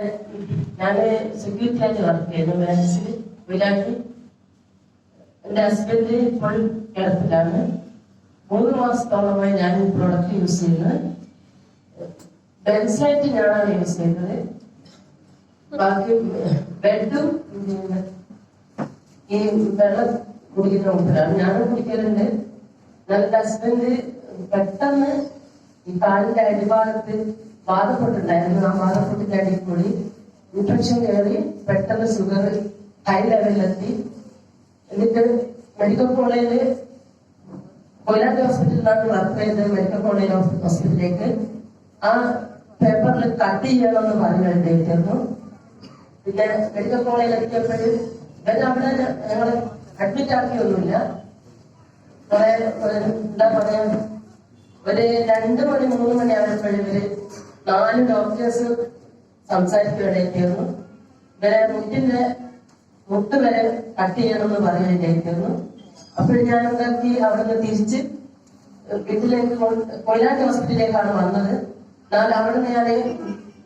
ഞാൻ സെക്യൂരിറ്റി ആയിട്ട് വർക്ക് ചെയ്യുന്നു. മാത്സിൽ വിലാട്ടി എന്റെ ഹസ്ബൻഡ് ഇപ്പോൾ കിടപ്പിലാണ്. മൂന്ന് മാസത്തോളമായി ഞാൻ ഈ പ്രോഡക്റ്റ് യൂസ് ചെയ്യുന്നത് ബെൻസൈറ്റ് ഞാനാണ് യൂസ് ചെയ്യുന്നത്. ബാക്കി ബെഡും ഈ വെള്ളം കുടിക്കുന്ന മുമ്പിലാണ് ഞാനും കുടിക്കലുണ്ട്. നല്ല ഹസ്ബൻഡ് പെട്ടെന്ന് ഈ കാലിന്റെ ബാധപ്പെട്ടുണ്ടായിരുന്നു. ആ ബാധപ്പെട്ടിന്റെ അടിയിൽ കൂടി ഇൻഫെക്ഷൻ കയറി പെട്ടെന്ന് ഷുഗർ ഹൈ ലെവലിലെത്തി എന്നിട്ട് മെഡിക്കൽ കോളേജിൽ കൊയിലാണ്ടി ഹോസ്പിറ്റലിലാണ് വർക്ക് ചെയ്തത്. മെഡിക്കൽ കോളേജ് ഹോസ്പിറ്റലിലേക്ക് ആ പേപ്പറിൽ കട്ട് ചെയ്യണമെന്ന് പറഞ്ഞു വേണ്ടിയിരുന്നു പിന്നെ മെഡിക്കൽ കോളേജിൽ എത്തിയപ്പോൾ ഇവരെ അവിടെ ഞങ്ങൾ അഡ്മിറ്റ് ആക്കിയൊന്നുമില്ല. എന്താ പറയാ ഒരു രണ്ട് മണി മൂന്ന് മണി ആയപ്പോഴും ഇവർ നാല് ഡോക്ടേഴ്സ് സംസാരിക്കുകയായിരുന്നു ഇവരെ മുട്ടിന്റെ മുട്ട് വരെ കട്ട് ചെയ്യണമെന്ന് പറയുകയായിരുന്നു അപ്പോൾ ഞാൻ എന്താക്കി അവിടുന്ന് തിരിച്ച് വീട്ടിലേക്ക് കൊയിലാട്ടി ഹോസ്പിറ്റലിലേക്കാണ് വന്നത്. ഞാൻ അവിടുന്ന് ഞാൻ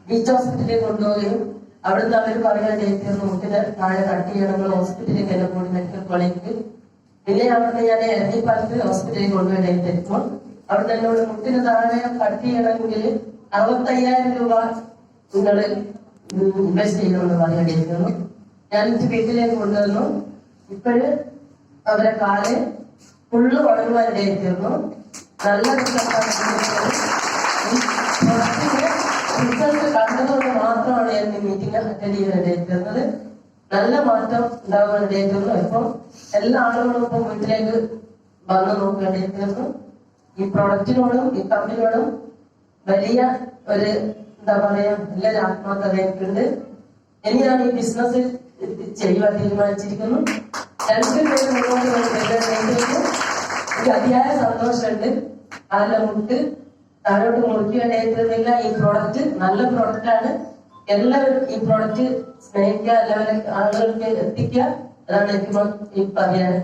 ബീച്ച് ഹോസ്പിറ്റലിലേക്ക് കൊണ്ടുപോവുകയും അവിടുന്ന് അവർ പറയുകയായിരുന്നു മുട്ടിന്റെ താഴെ കട്ട് ചെയ്യണമെന്ന് ഹോസ്പിറ്റലിലേക്ക് എന്നെ കൂടി മെഡിക്കൽ കോളേജിൽ പിന്നെ അവിടുന്ന് ഞാൻ എരഞ്ഞിപ്പാലത്ത് ഹോസ്പിറ്റലിൽ കൊണ്ടുപോയി അവിടുന്ന് എന്നോട് മുട്ടിന് താഴെ കട്ട് ചെയ്യണമെങ്കിൽ അറുപത്തയ്യായിരം രൂപ നിങ്ങൾ ഇൻവെസ്റ്റ് ചെയ്യണമെന്ന് പറയേണ്ടിയിരിക്കുന്നു ഞാൻ ഇത് വീട്ടിലേക്ക് കൊണ്ടുവന്നു. ഇപ്പോഴ് അവരെ കാൽ ഫുള്ള് വളരുവാനായിരുന്നു നല്ല റിസൾട്ട് കണ്ടതുകൊണ്ട് മാത്രമാണ് ഞാൻ മീറ്റിംഗ് അറ്റൻഡ് ചെയ്യാനായിരിക്കുന്നത് നല്ല മാറ്റം ഉണ്ടാകാനായിരിക്കുന്നു ഇപ്പം എല്ലാ ആളുകളും ഇപ്പം വീട്ടിലേക്ക് വന്ന് നോക്കേണ്ടിയിരിക്കുന്നു ഈ പ്രൊഡക്റ്റിനോടും ഈ കമ്പനിയോടും വലിയ ഒരു എന്താ പറയാ നല്ലൊരു ആത്മാർത്ഥത എനിക്കുണ്ട്. ഈ ബിസിനസ് ചെയ്യുവാൻ തീരുമാനിച്ചിരിക്കുന്നു. രണ്ടുപേരും മുന്നോട്ട് എനിക്ക് അതിയായ സന്തോഷമുണ്ട്. അതിലെ മുട്ട് താഴോട്ട് മുറിക്കേണ്ടിയിരുന്നില്ല ഈ പ്രോഡക്റ്റ് നല്ല പ്രോഡക്റ്റ് ആണ്. എല്ലാവരും ഈ പ്രോഡക്റ്റ് സ്നേഹിക്കുക എല്ലാവരും ആളുകൾക്ക് എത്തിക്കുക. അതാണ് എനിക്ക് പറയാൻ